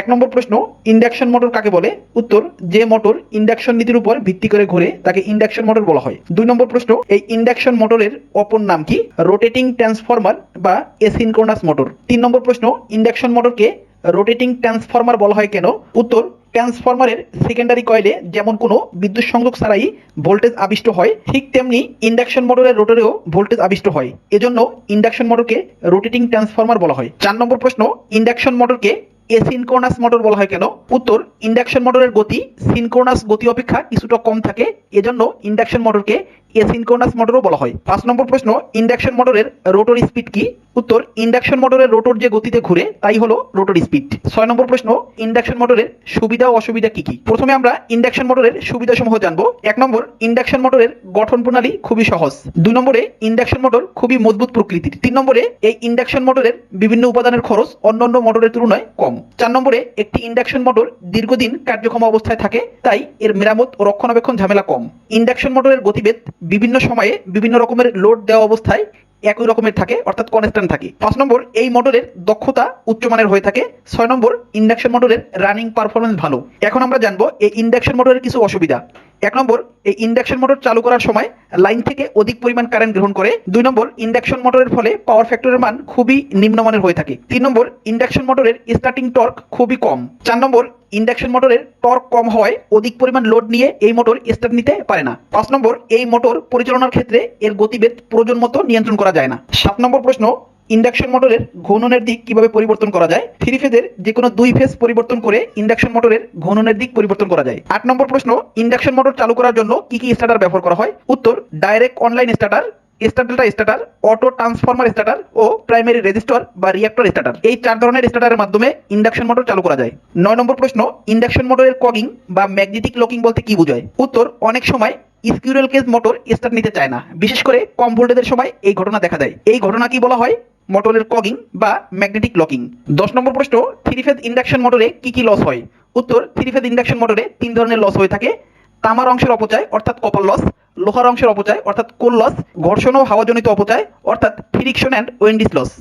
এক নম্বর প্রশ্ন, induction motor কাকে বলে? উত্তর, যে মোটর ইন্ডাকশন নীতির উপর ভিত্তি করে ঘুরে তাকে ইন্ডাকশন মোটর বলা হয়। দুই নম্বর প্রশ্ন, এই ইন্ডাকশন মোটরের অপর নাম কি? রোটেটিং ট্রান্সফরমার বা এসিনক্রোনাস মোটর। তিন নম্বর প্রশ্ন, ইন্ডাকশন মোটরকে রোটেটিং ট্রান্সফরমার বলা হয় কেন? উত্তর, ট্রান্সফরমারের সেকেন্ডারি কয়েলে যেমন কোনো বিদ্যুৎ সংযোগ ছাড়াই ভোল্টেজ আবিষ্ট হয়, ঠিক তেমনি ইন্ডাকশন মোটরের রোটরেও ভোল্টেজ আবিষ্ট হয়। এজন্য ইন্ডাকশন মোটরকে রোটেটিং ট্রান্সফরমার বলা হয়। চার নম্বর প্রশ্ন, ইন্ডাকশন মোটরকে এসিনক্রোনাস মোটর বলা হয় কেন? উত্তর, ইন্ডাকশন মোটরের গতি, সিনক্রোনাস গতি অপেক্ষা কিছুটা কম থাকে। এজন্য ইন্ডাকশন মোটরকে এসিনক্রোনাস মোটরও বলা হয়। পাঁচ নম্বর প্রশ্ন, ইন্ডাকশন মোটরের রোটর স্পিড কি? উত্তর, ইন্ডাকশন মোটরের রোটর যে গতিতে ঘুরে, তাই হলো রোটর স্পিড। ছয় নম্বর প্রশ্ন, ইন্ডাকশন মোটরের সুবিধা ও অসুবিধা কি কি? প্রথমে আমরা ইন্ডাকশন মোটরের সুবিধা সমূহ জানব। এক নম্বর, ইন্ডাকশন মোটরের গঠন প্রণালী খুবই সহজ। দুই নম্বরে, ইন্ডাকশন মোটর খুবই মজবুত প্রকৃতির। তিন নম্বরে, এই ইন্ডাকশন মোটরের বিভিন্ন উপাদানের খরচ অন্যান্য মোটরের তুলনায় কম। চার নম্বরে, একটি ইন্ডাকশন মোটর দীর্ঘদিন কার্যক্ষম অবস্থায় থাকে, তাই এর মেরামত ও রক্ষণাবেক্ষণ ঝামেলা কম। ইন্ডাকশন মোটরের গতিবেগ বিভিন্ন সময়ে বিভিন্ন রকমের লোড দেওয়া অবস্থায় একই রকমের থাকে, অর্থাৎ কনস্ট্যান্ট থাকে। পাঁচ নম্বর, এই মোটরের দক্ষতা উচ্চমানের হয়ে থাকে। ছয় নম্বর ইন্ডাকশন মোটরের রানিং পারফরমেন্স ভালো। এখন আমরা জানব এই ইন্ডাকশন মোটরের কিছু অসুবিধা। এক নম্বর, এই ইন্ডাকশন মোটর চালু করার সময় লাইন থেকে অধিক পরিমাণ কারেন্ট গ্রহণ করে। দুই নম্বর ইন্ডাকশন মোটরের ফলে পাওয়ার ফ্যাক্টরের মান খুবই নিম্নমানের হয়ে থাকে। তিন নম্বর ইন্ডাকশন মোটরের স্টার্টিং টর্ক খুবই কম। চার নম্বর ইন্ডাকশন মোটরের টর্ক কম হওয়ায় অধিক পরিমাণ লোড নিয়ে এই মোটর স্টার্ট নিতে পারে না। পাঁচ নম্বর, এই মোটর পরিচালনার ক্ষেত্রে এর গতিবেগ প্রয়োজন মতো নিয়ন্ত্রণ করা যায় না। সাত নম্বর প্রশ্ন, ইন্ডাকশন মোটরের ঘূর্ণনের দিক কীভাবে পরিবর্তন করা যায়? থ্রি ফেজের যে কোনো দুই ফেজ পরিবর্তন করে ইন্ডাকশন মোটরের ঘূর্ণনের দিক পরিবর্তন করা যায়। আট নম্বর প্রশ্ন, ইন্ডাকশন মোটর চালু করার জন্য কি কি স্টার্টার ব্যবহার করা হয়? উত্তর direct online starter starter starter auto transformer starter ও প্রাইমারি রেজিস্টার বা রিঅ্যাক্টর স্টার্টার এই চার ধরনের স্টার্টারের মাধ্যমে ইন্ডাকশন মোটর চালু করা যায়। নয় নম্বর প্রশ্ন ইন্ডাকশন মোটরের কগিং বা ম্যাগনেটিক লকিং বলতে কি বোঝায়? উত্তর, অনেক সময় স্কিউরেল কেজ মোটর স্টার্ট নিতে চায় না। বিশেষ করে কম ভোল্টেজের সময় এই ঘটনা দেখা দেয়। এই ঘটনা কি বলা হয়? মোটরের কগিং বা ম্যাগনেটিক লকিং দশ নম্বর প্রশ্ন থ্রি ফেজ ইন্ডাকশন মোটরে কি কি লস হয়? উত্তর থ্রি ফেজ ইন্ডাকশন মোটরে তিন ধরনের লস হয়ে থাকে। তামার অংশের অপচয়, অর্থাৎ কপার লস লোহার অংশের অপচয়, অর্থাৎ কোল লস ঘর্ষণ ও হাওয়াজনিত অপচয়, অর্থাৎ ফ্রিকশন অ্যান্ড ওয়েন্ডিস লস